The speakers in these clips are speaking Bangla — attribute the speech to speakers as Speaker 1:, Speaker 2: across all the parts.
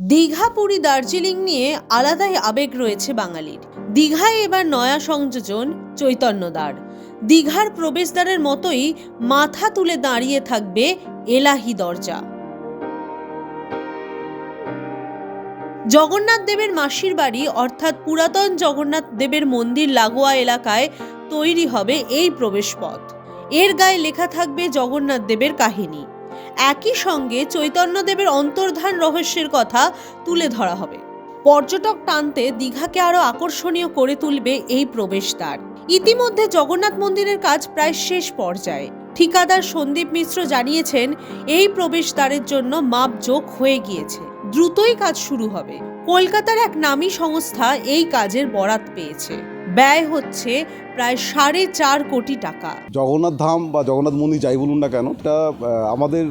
Speaker 1: দীঘা, পুরী, দার্জিলিং নিয়ে আলাদাই আবেগ রয়েছে বাঙালির। দীঘায় এবার নয়া সংযোজন চৈতন্যদ্বার দীঘার প্রবেশদ্বারের মতোই মাথা তুলে দাঁড়িয়ে থাকবে এলাহি দরজা। জগন্নাথ দেবের মাসির বাড়ি, অর্থাৎ পুরাতন জগন্নাথ দেবের মন্দির লাগোয়া এলাকায় তৈরি হবে এই প্রবেশপথ। এর গায়ে লেখা থাকবে জগন্নাথ দেবের কাহিনী। একই সঙ্গে চৈতন্যদেবের অন্তর্ধান রহস্যের কথা তুলে ধরা হবে। পর্যটক টানতে দীঘাকে আরও আকর্ষণীয় করে তুলবে এই প্রবেশদ্বার। ইতিমধ্যে জগন্নাথ মন্দিরের কাজ প্রায় শেষ পর্যায়ে। ঠিকাদার সন্দীপ মিশ্র জানিয়েছেন, এই প্রবেশদ্বারের জন্য মাপ যোগ হয়ে গিয়েছে। দ্রুতই কাজ শুরু হবে। কলকাতার এক নামী সংস্থা এই কাজের বরাত পেয়েছে। ব্যয় হচ্ছে প্রায় সাড়ে চার কোটি টাকা।
Speaker 2: জগন্নাথ ধাম বা জগন্নাথ মন্দির যাই বলুন না কেন, এটা আমাদের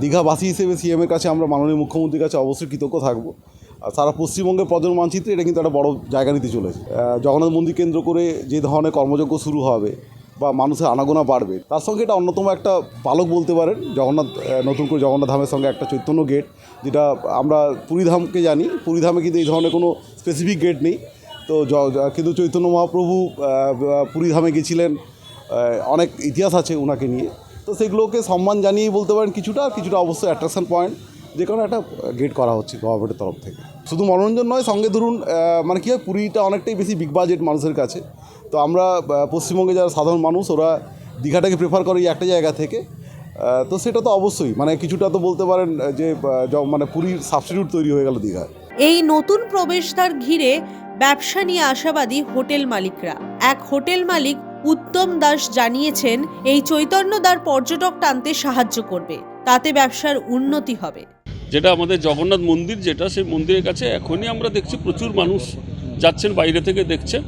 Speaker 2: দীঘাবাসী হিসেবে সিএমের কাছে আমরা মাননীয় মুখ্যমন্ত্রীর কাছে অবশ্যই কৃতজ্ঞ থাকব। সারা পশ্চিমবঙ্গের পর্যটন মানচিত্রে এটা কিন্তু একটা বড় জায়গা নিতে চলেছে। জগন্নাথ মন্দির কেন্দ্র করে যে ধরনের কর্মযজ্ঞ শুরু হবে বা মানুষের আনাগোনা বাড়বে, তার সঙ্গে এটা অন্যতম একটা পালক বলতে পারেন, জগন্নাথ নতুন করে জগন্নাথ ধামের সঙ্গে একটা চৈতন্য গেট যেটা আমরা পুরীধামকে জানি। পুরীধামে কিন্তু এই ধরনের কোনো স্পেসিফিক গেট নেই। তো কিন্তু চৈতন্য মহাপ্রভু পুরীধামে গেছিলেন। অনেক ইতিহাস আছে ওনাকে নিয়ে। তো সেগুলোকে সম্মান জানিয়েই বলতে পারেন কিছুটা, আর কিছুটা অবশ্যই অ্যাট্রাকশন পয়েন্ট যে কারণে একটা গেট করা হচ্ছে গভর্নমেন্টের তরফ থেকে। শুধু মনোরঞ্জন নয়, সঙ্গে ধরুন মানে কী হয়, পুরীটা অনেকটাই বেশি বিগ বাজেট মানুষের কাছে। তো আমরা পশ্চিমবঙ্গে যারা সাধারণ মানুষ, ওরা দীঘাটাকে প্রেফার করে একটা জায়গা থেকে। তো সেটা তো অবশ্যই মানে কিছুটা তো বলতে পারেন যে মানে পুরীর সাবস্টিটিউট তৈরি হয়ে গেল দীঘায়।
Speaker 1: এই নতুন প্রবেশদ্বার ঘিরে ব্যবসা নিয়ে আশাবাদী হোটেল মালিকরা। এক হোটেল মালিক উত্তম দাস জানিয়েছেন, এই চৈতন্যদ্বার পর্যটক টানতে সাহায্য করবে, তাতে ব্যবসার উন্নতি হবে।
Speaker 3: যেটা আমাদের জগন্নাথ মন্দির যেটা, সেই মন্দিরের কাছে এখনই আমরা দেখছি প্রচুর মানুষ যাচ্ছেন, বাইরে থেকে দেখছেন।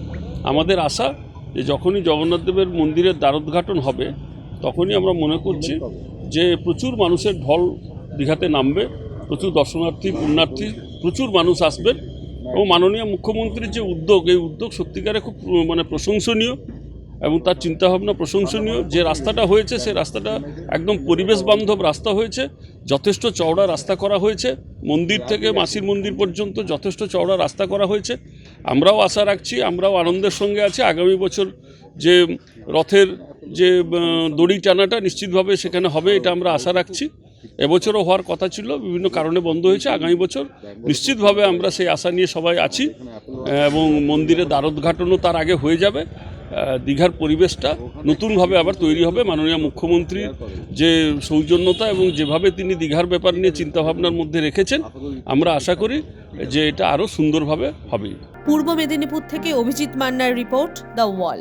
Speaker 3: আমাদের আশা যে যখনই জগন্নাথ দেবের মন্দিরের দ্বারোদ্ঘাটন হবে, তখনই আমরা মনে করছি যে প্রচুর মানুষের ঢল দীঘাতে নামবে, প্রচুর দর্শনার্থী, পুণ্যার্থী, প্রচুর মানুষ আসবেন। এবং মাননীয় মুখ্যমন্ত্রীর যে উদ্যোগ, এই উদ্যোগ সত্যিকারে খুব মানে প্রশংসনীয়। এবং তার চিন্তাভাবনা প্রশংসনীয়। যে রাস্তাটা হয়েছে, সে রাস্তাটা একদম পরিবেশ বান্ধব রাস্তা হয়েছে। যথেষ্ট চওড়া রাস্তা করা হয়েছে। মন্দির থেকে মাসির মন্দির পর্যন্ত যথেষ্ট চওড়া রাস্তা করা হয়েছে। আমরাও আশা রাখছি, আমরাও আনন্দের সঙ্গে আছি। আগামী বছর যে রথের যে দড়ি টানাটা নিশ্চিতভাবে সেখানে হবে, এটা আমরা আশা রাখছি। এবছরও হওয়ার কথা ছিল, বিভিন্ন কারণে বন্ধ হয়েছে। আগামী বছর নিশ্চিতভাবে আমরা সেই আশা নিয়ে সবাই আছি, এবং মন্দিরে দ্বারোদ্ঘাটনও তার আগে হয়ে যাবে। দীঘার পরিবেশটা নতুনভাবে আবার তৈরি হবে। মাননীয় মুখ্যমন্ত্রীর যে সৌজন্যতা এবং যেভাবে তিনি দীঘার ব্যাপার নিয়ে চিন্তাভাবনার মধ্যে রেখেছেন, আমরা আশা করি যে এটা আরও সুন্দরভাবে হবে।
Speaker 1: পূর্ব মেদিনীপুর থেকে অভিজিৎ মান্নার রিপোর্ট, দ্য ওয়াল।